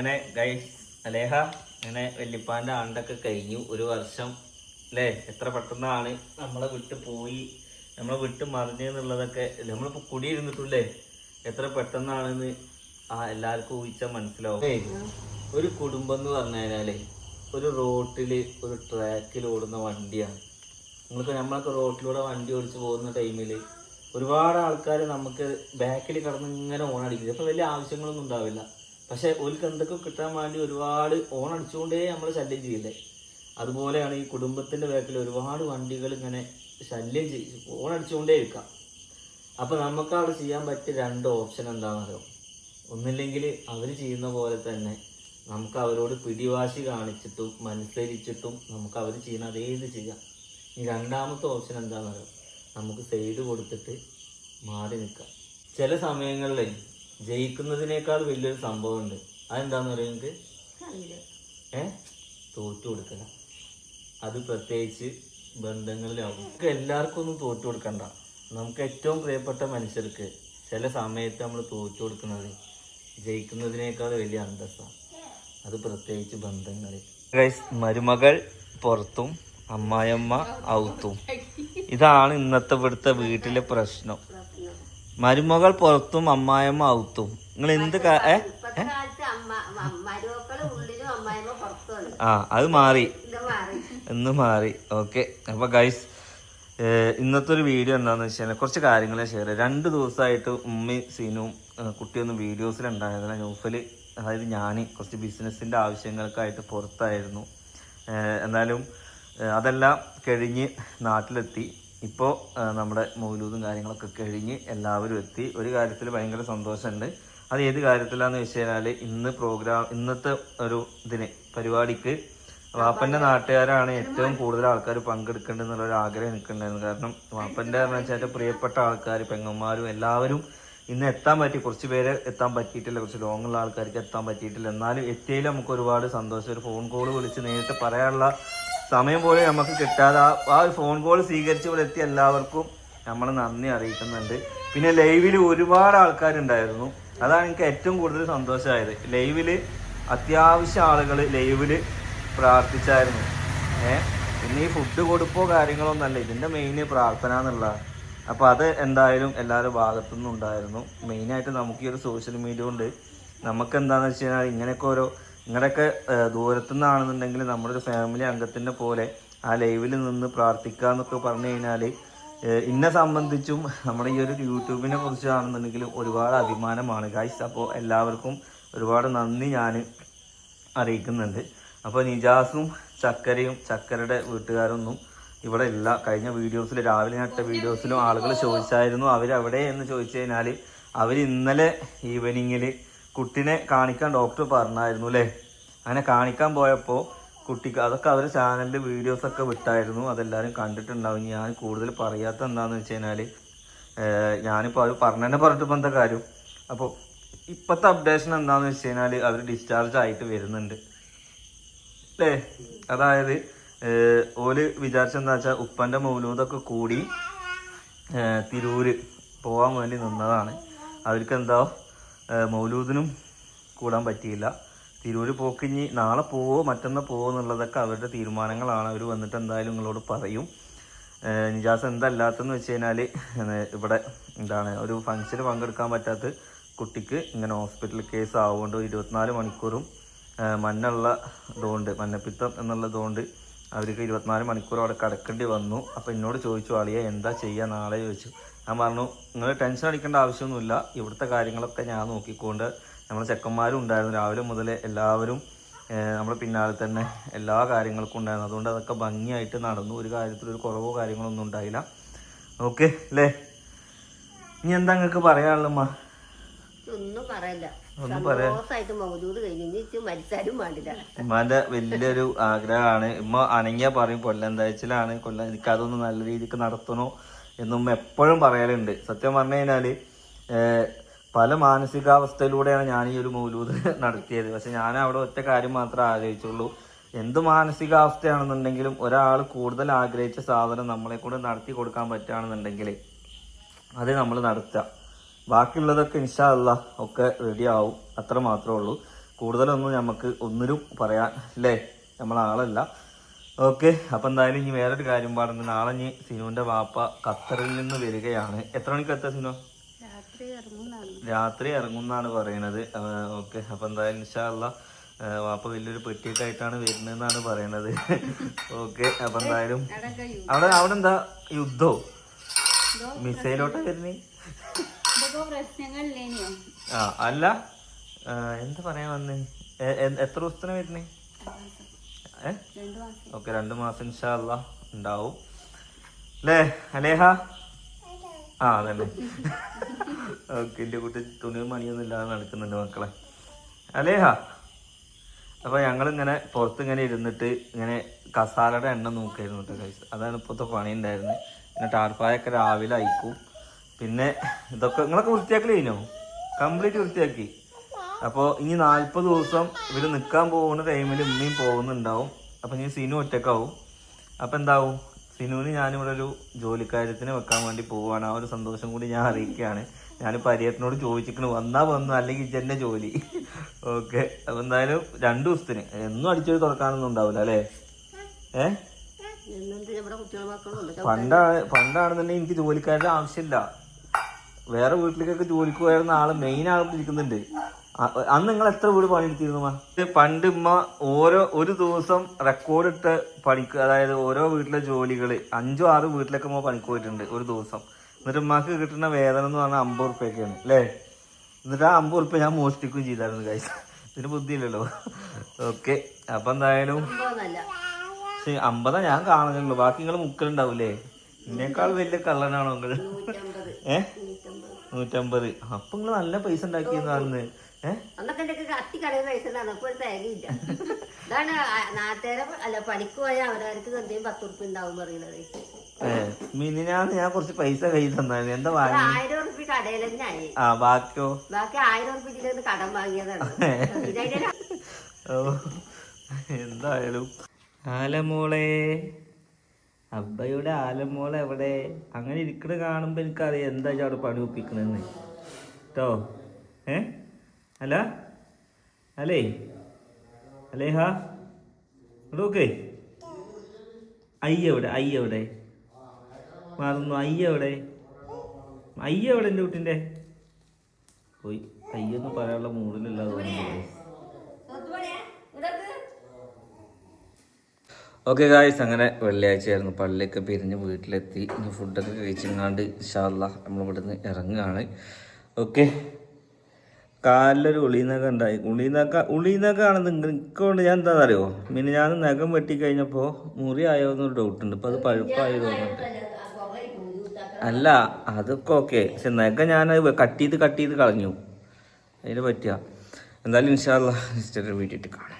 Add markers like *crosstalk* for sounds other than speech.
അങ്ങനെ ഗൈസ് അലേഹ അങ്ങനെ വല്യപ്പാന്റെ ആണ്ടൊക്കെ കഴിഞ്ഞു. ഒരു വർഷം അല്ലേ? എത്ര പെട്ടെന്നാണ് നമ്മളെ വിട്ട് പോയി നമ്മളെ വിട്ട് മറിഞ്ഞു എന്നുള്ളതൊക്കെ നമ്മളിപ്പോ കുടിയിരുന്നിട്ടില്ലേ? എത്ര പെട്ടെന്നാണെന്ന് ആ എല്ലാവർക്കും ഊഹിച്ചാൽ മനസ്സിലാവും. ഒരു കുടുംബം എന്ന് പറഞ്ഞു കഴിഞ്ഞാലേ ഒരു റോട്ടിൽ ഒരു ട്രാക്കിൽ ഓടുന്ന വണ്ടിയാണ് നിങ്ങൾക്ക് നമ്മളൊക്കെ റോട്ടിലൂടെ വണ്ടി ഓടിച്ച് പോകുന്ന ടൈമിൽ ഒരുപാട് ആൾക്കാർ നമുക്ക് ബാക്കിൽ കിടന്ന് ഇങ്ങനെ ഓണടിക്കുന്നത് അപ്പോൾ വലിയ ആവശ്യങ്ങളൊന്നും ഉണ്ടാവില്ല. പക്ഷെ ഓൽക്ക് എന്തൊക്കെ കിട്ടാൻ വേണ്ടി ഒരുപാട് ഓൺ അടിച്ചുകൊണ്ടേ നമ്മൾ ശല്യം ചെയ്യില്ലേ? അതുപോലെയാണ് ഈ കുടുംബത്തിന്റെ ബാക്കിൽ ഒരുപാട് വണ്ടികൾ ഇങ്ങനെ ശല്യം ചെയ്യും ഓൺ അടിച്ചുകൊണ്ടേ ഇരിക്കാം. അപ്പോൾ നമുക്ക് അവിടെ ചെയ്യാൻ പറ്റിയ രണ്ട് ഓപ്ഷൻ എന്താണെന്നറിയോ? ഒന്നില്ലെങ്കിൽ അവർ ചെയ്യുന്ന പോലെ തന്നെ നമുക്ക് അവരോട് പിടിവാശി കാണിച്ചിട്ടും മത്സരിച്ചിട്ടും നമുക്ക് അവർ ചെയ്യുന്ന അതേ ഇത് ചെയ്യാം. ഈ രണ്ടാമത്തെ ഓപ്ഷൻ എന്താണെന്നറിയോ? നമുക്ക് സൈഡ് കൊടുത്തിട്ട് മാറി നിൽക്കാം. ചില സമയങ്ങളിൽ ജയിക്കുന്നതിനേക്കാൾ വലിയൊരു സംഭവമുണ്ട്. അതെന്താന്ന് പറയുക നിങ്ങൾക്ക് ഏ? തോറ്റു കൊടുക്കല അത് പ്രത്യേകിച്ച് ബന്ധങ്ങളിലാവും. നമുക്ക് എല്ലാവർക്കും ഒന്നും തോറ്റു കൊടുക്കണ്ട. നമുക്ക് ഏറ്റവും പ്രിയപ്പെട്ട മനുഷ്യർക്ക് ചില സമയത്ത് നമ്മൾ തോറ്റു കൊടുക്കുന്നത് ജയിക്കുന്നതിനേക്കാൾ വലിയ അന്തസ്സാണ്. അത് പ്രത്യേകിച്ച് ബന്ധങ്ങളിൽ. മരുമകൾ പുറത്തും അമ്മായിയമ്മ ഔത്തും. ഇതാണ് ഇന്നത്തെ ഇവിടുത്തെ വീട്ടിലെ പ്രശ്നം. മരുമകൾ പുറത്തും അമ്മായിയമ്മ ഔത്തും നിങ്ങൾ എന്ത് ഏ? അമ്മായിമ്മ ആ അത് മാറി. എന്ന് മാറി. ഓക്കെ. അപ്പൊ ഗൈസ് ഇന്നത്തെ ഒരു വീഡിയോ എന്താണെന്ന് വെച്ചാൽ കുറച്ച് കാര്യങ്ങൾ ഷെയർ ചെയ്യാം. രണ്ട് ദിവസമായിട്ട് ഉമ്മയും സീനും കുട്ടിയൊന്നും വീഡിയോസിലുണ്ടായിരുന്നില്ല ന്യൂഫിൽ അതായത് ഞാൻ കുറച്ച് ബിസിനസ്സിന്റെ ആവശ്യങ്ങൾക്കായിട്ട് പുറത്തായിരുന്നു. എന്നാലും അതെല്ലാം കഴിഞ്ഞ് നാട്ടിലെത്തി. ഇപ്പോൾ നമ്മുടെ മൗലൂദും കാര്യങ്ങളൊക്കെ കഴിഞ്ഞ് എല്ലാവരും എത്തി. ഒരു കാര്യത്തിൽ ഭയങ്കര സന്തോഷമുണ്ട്. അത് ഏത് കാര്യത്തിലാന്ന് വെച്ച് കഴിഞ്ഞാൽ ഇന്ന് പ്രോഗ്രാം ഇന്നത്തെ ഒരു ഇതിന് പരിപാടിക്ക് വാപ്പന്റെ നാട്ടുകാരാണ് ഏറ്റവും കൂടുതൽ ആൾക്കാർ പങ്കെടുക്കേണ്ടതെന്നുള്ളൊരു ആഗ്രഹം എനിക്കുണ്ടായിരുന്നു. കാരണം വാപ്പന്റെ എന്ന് വെച്ചാൽ പ്രിയപ്പെട്ട ആൾക്കാർ പെങ്ങന്മാരും എല്ലാവരും ഇന്ന് എത്താൻ പറ്റി. കുറച്ച് പേര് എത്താൻ പറ്റിയിട്ടില്ല. കുറച്ച് ലോങ്ങുള്ള ആൾക്കാർക്ക് എത്താൻ പറ്റിയിട്ടില്ല. എന്നാലും എത്തിയാലും നമുക്ക് ഒരുപാട് സന്തോഷം. ഒരു ഫോൺ കോൾ വിളിച്ച് നേരിട്ട് പറയാനുള്ള സമയം പോലെ നമുക്ക് കിട്ടാതെ ആ- ഒരു ഫോൺ കോൾ സ്വീകരിച്ച് ഇവിടെ എത്തിയ എല്ലാവർക്കും നമ്മൾ നന്ദി അറിയിക്കുന്നുണ്ട്. പിന്നെ ലൈവിൽ ഒരുപാട് ആൾക്കാരുണ്ടായിരുന്നു. അതാണ് എനിക്ക് ഏറ്റവും കൂടുതൽ സന്തോഷമായത്. ലൈവിൽ അത്യാവശ്യം ആളുകൾ ലൈവിൽ പ്രാർത്ഥിച്ചായിരുന്നു. ഏ? പിന്നെ ഈ ഫുഡ് കൊടുപ്പോ കാര്യങ്ങളൊന്നല്ല ഇതിന്റെ മെയിൻ പ്രാർത്ഥന എന്നുള്ളതാണ്. അപ്പോൾ അത് എന്തായാലും എല്ലാവരുടെ ഭാഗത്തു നിന്നുണ്ടായിരുന്നു. മെയിനായിട്ട് നമുക്ക് ഈ ഒരു സോഷ്യൽ മീഡിയ കൊണ്ട് നമുക്ക് എന്താണെന്ന് വെച്ച് കഴിഞ്ഞാൽ ഇങ്ങനെയൊക്കെ ഓരോ നിങ്ങളുടെയൊക്കെ ദൂരത്തു നിന്നാണെന്നുണ്ടെങ്കിൽ നമ്മുടെ ഒരു ഫാമിലി അംഗത്തിന്റെ പോലെ ആ ലൈവിൽ നിന്ന് പ്രാർത്ഥിക്കുക എന്നൊക്കെ പറഞ്ഞു കഴിഞ്ഞാൽ എന്നെ സംബന്ധിച്ചും നമ്മുടെ ഈ ഒരു യൂട്യൂബിനെ കുറിച്ചാണെന്നുണ്ടെങ്കിൽ ഒരുപാട് അഭിമാനമാണ്. ഗൈസ് അപ്പോൾ എല്ലാവർക്കും ഒരുപാട് നന്ദി ഞാൻ അറിയിക്കുന്നുണ്ട്. അപ്പോൾ നിജാസും ചക്കരയും ചക്കരയുടെ വീട്ടുകാരൊന്നും ഇവിടെ ഇല്ല. കഴിഞ്ഞ വീഡിയോസിൽ രാവിലെ നട്ട വീഡിയോസിലും ആളുകൾ ചോദിച്ചായിരുന്നു. അവരവിടെ എന്ന് ചോദിച്ചു കഴിഞ്ഞാൽ അവർ ഇന്നലെ ഈവനിങ്ങിൽ കുട്ടിനെ കാണിക്കാൻ ഡോക്ടർ പറഞ്ഞായിരുന്നു അല്ലേ അങ്ങനെ കാണിക്കാൻ പോയപ്പോൾ കുട്ടിക്ക് അതൊക്കെ അവർ ചാനലിൽ വീഡിയോസൊക്കെ വിട്ടായിരുന്നു. അതെല്ലാവരും കണ്ടിട്ടുണ്ടാവും. ഞാൻ കൂടുതൽ പറയാത്ത എന്താണെന്ന് വെച്ച് കഴിഞ്ഞാൽ ഞാനിപ്പോൾ അവർ പറഞ്ഞതന്നെ പറഞ്ഞിട്ടിപ്പോൾ എന്താ കാര്യം? അപ്പോൾ ഇപ്പോഴത്തെ അപ്ഡേഷൻ എന്താണെന്ന് വെച്ച് കഴിഞ്ഞാൽ അവർ ഡിസ്ചാർജ് ആയിട്ട് വരുന്നുണ്ട്. അല്ലേ അതായത് ഓൽ വിചാരിച്ചെന്താ വെച്ചാൽ ഉപ്പന്റെ മൗലൂദൊക്കെ കൂടി തിരൂര് പോവാൻ വേണ്ടി നിന്നതാണ്. അവർക്ക് എന്താ മൗലൂദിനും കൂടാൻ പറ്റിയില്ല. തിരൂര് പോക്കിഞ്ഞി നാളെ പോവോ മറ്റന്നാൾ പോവോ എന്നുള്ളതൊക്കെ അവരുടെ തീരുമാനങ്ങളാണ്. അവർ വന്നിട്ട് എന്തായാലും നിങ്ങളോട് പറയും. നിജാസ് എന്തല്ലാത്തെന്ന് വെച്ച് കഴിഞ്ഞാൽ ഇവിടെ എന്താണ് ഒരു ഫംഗ്ഷന് പങ്കെടുക്കാൻ പറ്റാത്ത കുട്ടിക്ക് ഇങ്ങനെ ഹോസ്പിറ്റൽ കേസ് ആവുകൊണ്ട് ഇരുപത്തിനാല് മണിക്കൂറും മണ്ണുള്ള ഇതുകൊണ്ട് മഞ്ഞപ്പിത്തം എന്നുള്ളതുകൊണ്ട് അവർക്ക് ഇരുപത്തിനാല് മണിക്കൂർ അവിടെ കിടക്കേണ്ടി വന്നു. അപ്പോൾ എന്നോട് ചോദിച്ചു ആളിയെ എന്താ ചെയ്യുക നാളെ ചോദിച്ചു. ഞാൻ പറഞ്ഞു നിങ്ങൾ ടെൻഷൻ അടിക്കേണ്ട ആവശ്യമൊന്നുമില്ല. ഇവിടുത്തെ കാര്യങ്ങളൊക്കെ ഞാൻ നോക്കിക്കൊണ്ട് നമ്മളെ ചെക്കന്മാരും ഉണ്ടായിരുന്നു രാവിലെ മുതൽ എല്ലാവരും നമ്മുടെ പിന്നാലെ തന്നെ എല്ലാ കാര്യങ്ങൾക്കും ഉണ്ടായിരുന്നു. അതുകൊണ്ട് അതൊക്കെ ഭംഗിയായിട്ട് നടന്നു. ഒരു കാര്യത്തിൽ ഒരു കുറവോ കാര്യങ്ങളൊന്നും ഉണ്ടായില്ല. ഓക്കെ അല്ലേ? ഇനി എന്താ നിങ്ങൾക്ക് പറയാനുള്ളമ്മ ഒന്നും പറയില്ല ഒന്നും മൗജൂദ് കഴിഞ്ഞു മരിച്ചാലും ഉമ്മാന്റെ വലിയൊരു ആഗ്രഹമാണ്. ഉമ്മ അനങ്ങിയ പറയും കൊല്ലന്താഴ്ചയിലാണ് കൊല്ലം എനിക്ക് അതൊന്ന് നല്ല രീതിക്ക് നടത്തണോ? എന്നും എപ്പോഴും പറയലുണ്ട്. സത്യം പറഞ്ഞു കഴിഞ്ഞാൽ പല മാനസികാവസ്ഥയിലൂടെയാണ് ഞാൻ ഈ ഒരു മൗലൂദ് *laughs* നടത്തിയത്. പക്ഷെ ഞാൻ അവിടെ ഒറ്റ കാര്യം മാത്രമേ ആലോചിച്ചുള്ളൂ. എന്ത് മാനസികാവസ്ഥയാണെന്നുണ്ടെങ്കിലും ഒരാൾ കൂടുതൽ ആഗ്രഹിച്ച സാധനം നമ്മളെ കൊണ്ട് നടത്തി കൊടുക്കാൻ പറ്റുകയാണെന്നുണ്ടെങ്കിൽ അത് നമ്മൾ നടത്തുക. ബാക്കിയുള്ളതൊക്കെ ഇൻഷാ അല്ലാ ഒക്കെ റെഡി ആവും. അത്ര മാത്രമേ ഉള്ളൂ. കൂടുതലൊന്നും നമുക്ക് ഒന്നിനും പറയാൻ അല്ലേ നമ്മളാളല്ല ഓക്കെ അപ്പം എന്തായാലും ഇനി വേറൊരു കാര്യം പാടുന്നത് നാളെ ഇനി സിനുവിന്റെ വാപ്പ ഖത്തറിൽ നിന്ന് വരികയാണ്. എത്ര മണിക്ക് എത്താ സിനു? രാത്രി ഇറങ്ങുന്നാണ് പറയണത്. ഓക്കെ അപ്പം എന്തായാലും ഇൻഷാല്ല വാപ്പ വലിയൊരു പെട്ടിയൊക്കെ ആയിട്ടാണ് വരുന്നതെന്നാണ് പറയണത്. ഓക്കെ അപ്പം എന്തായാലും അവിടെ അവിടെ എന്താ യുദ്ധോ? മിസൈലോട്ടാ വരുന്നേ? ആ അല്ല. എന്താ പറയാൻ വന്നേ? എത്ര ദിവസത്തിന് വരുന്നേ? ഓക്കെ രണ്ടു മാസം ഇൻഷാല്ല ഉണ്ടാവും. അല്ലേ അലേഹ ആ അതന്നെ. ഓക്കെ എന്റെ കുട്ടി തുണി മണിയൊന്നും ഇല്ലാതെ നടക്കുന്നുണ്ട് മക്കളെ. അലേഹ അപ്പൊ ഞങ്ങളിങ്ങനെ പുറത്ത് ഇങ്ങനെ ഇരുന്നിട്ട് ഇങ്ങനെ കസാലയുടെ എണ്ണ നോക്കായിരുന്നു കേട്ടോ കഴിച്ച് അതാണ് ഇപ്പോഴത്തെ പണി ഉണ്ടായിരുന്നത്. പിന്നെ ടാർപ്പായൊക്കെ രാവിലെ അയക്കും. പിന്നെ ഇതൊക്കെ നിങ്ങളൊക്കെ വൃത്തിയാക്കി കഴിഞ്ഞോ? കംപ്ലീറ്റ് വൃത്തിയാക്കി. അപ്പോൾ ഇനി നാൽപ്പത് ദിവസം ഇവർ നിൽക്കാൻ പോകുന്ന ടൈമിൽ ഉമ്മയും പോകുന്നുണ്ടാവും അപ്പം ഇനി സിനു ഒറ്റക്കാവും. അപ്പം എന്താവും? സിനുവിന് ഞാനിവിടെ ഒരു ജോലിക്കാര്യത്തിന് വെക്കാൻ വേണ്ടി പോവുകയാണ് ആ ഒരു സന്തോഷം കൂടി ഞാൻ അറിയിക്കുകയാണ്. ഞാൻ പര്യടനോട് ചോദിച്ചിരിക്കണു. വന്നാൽ വന്നു അല്ലെങ്കിൽ ഇജന്റെ ജോലി. ഓക്കെ. അപ്പം എന്തായാലും രണ്ട് ദിവസത്തിന്. എന്നും അടിച്ചൊരു തുറക്കാനൊന്നും ഉണ്ടാവില്ല അല്ലേ? ഏ? പണ്ടാണ് പണ്ടാണെന്നുണ്ടെങ്കിൽ എനിക്ക് ജോലിക്കാരുടെ ആവശ്യമില്ല. വേറെ വീട്ടിലേക്കൊക്കെ ജോലിക്ക് പോയിരുന്ന ആൾ മെയിൻ ആൾ ഇരിക്കുന്നുണ്ട്. അന്ന് നിങ്ങൾ എത്ര വീട് പണിയെടുത്തിരുന്നു പണ്ട് ഉമ്മ ഓരോ ഒരു ദിവസം റെക്കോർഡ് ഇട്ട് പണിക്ക് അതായത് ഓരോ വീട്ടിലെ ജോലികൾ അഞ്ചോ ആറ് വീട്ടിലൊക്കെ ഉമ്മ പണിക്ക് പോയിട്ടുണ്ട് ഒരു ദിവസം. എന്നിട്ട് ഉമ്മക്ക് കിട്ടുന്ന വേതനം എന്ന് പറഞ്ഞാൽ അമ്പത് റുപ്യൊക്കെയാണ് അല്ലേ എന്നിട്ട് ആ അമ്പത് റുപ്യ ഞാൻ മോഷ്ടിക്കുകയും ചെയ്തായിരുന്നു കാഴ്ച ഇതിന് ബുദ്ധിയില്ലല്ലോ. ഓക്കെ അപ്പം എന്തായാലും പക്ഷെ അമ്പതാ ഞാൻ കാണുന്നുള്ളൂ. ബാക്കി നിങ്ങൾ മുക്കലുണ്ടാവൂലേ? എന്നേക്കാൾ വലിയ കള്ളനാണോ നിങ്ങൾ? നൂറ്റമ്പത്. ഏ? നൂറ്റമ്പത്. അപ്പൊ നിങ്ങൾ നല്ല പൈസ ഉണ്ടാക്കിയെന്ന് അന്ന്. മിനിനാന്ന് അന്നൊക്കെ എന്റെ കത്തി കടയിൽ പൈസ ഉണ്ടായിരുന്നു. അപ്പോൾ ഇതാണ് നാട്ടുകാരെ അല്ല പണിക്ക് പോയാൽ അവരവർക്ക് എന്തെങ്കിലും പത്ത് ഉറുപ്പ് ഉണ്ടാവും പറയുന്നത്. ഏ ഞാൻ കുറച്ച് പൈസ കയ്യിൽ തന്നായിരുന്നു. എന്താ വാങ്ങി? ആയിരം ഉറുപ്പ് കടയിൽ തന്നെ ആയി. ആ ബാക്കിയോ? ബാക്കി ആയിരം ഉറുപ്പ് കടം വാങ്ങിയതാണ്. ഓ എന്തായാലും. ആലമോളെ. അബ്ബയുടെ ആലമോൾ എവിടെ? അങ്ങനെ ഇരിക്കണ കാണുമ്പോൾ എനിക്കറിയാം എന്താ അവിടെ പണി ഒപ്പിക്കണെന്ന്. കേട്ടോ ഏ? അല്ല? അല്ലേ? അല്ലേ ഹാ അയ്യ എവിടെ? അയ്യ എവിടെ? മറന്നു. അയ്യ എവിടെ? അയ്യ എവിടെ എന്റെ കുട്ടിന്റെ പോയി. അയ്യൊന്നും പറയാനുള്ള മൂഡിലല്ല തോന്നുന്നു ഓക്കെ ഗായ്സ് അങ്ങനെ വെള്ളിയാഴ്ചയായിരുന്നു. പള്ളിയൊക്കെ പിരിഞ്ഞ് വീട്ടിലെത്തി. ഇനി ഫുഡൊക്കെ കഴിച്ചിങ്ങാണ്ട് ഇഷാല്ല നമ്മൾ ഇവിടുന്ന് ഇറങ്ങുകയാണ്. ഓക്കെ കാലിലൊരു ഉളിന്നൊക്കെ ഉണ്ടായി. ഉളിന്നൊക്കെ ഉളിന്നൊക്കെ ആണെന്ന് നിൽക്കൊണ്ട് ഞാൻ എന്താ അറിയോ? പിന്നെ ഞാൻ നഖം വെട്ടിക്കഴിഞ്ഞപ്പോൾ മുറി ആയോ എന്നൊരു ഡൗട്ട് ഉണ്ട്. അപ്പോൾ അത് പഴുപ്പായി തോന്നുന്നുണ്ട് അല്ല അതൊക്കെ ഓക്കെ പക്ഷെ നഖം ഞാൻ കട്ട് ചെയ്ത് കട്ട് ചെയ്ത് കളഞ്ഞു. അതിന് പറ്റിയ. എന്തായാലും ഇൻഷാല്ല നെക്സ്റ്റ് വീട്ടിട്ട് കാണാം.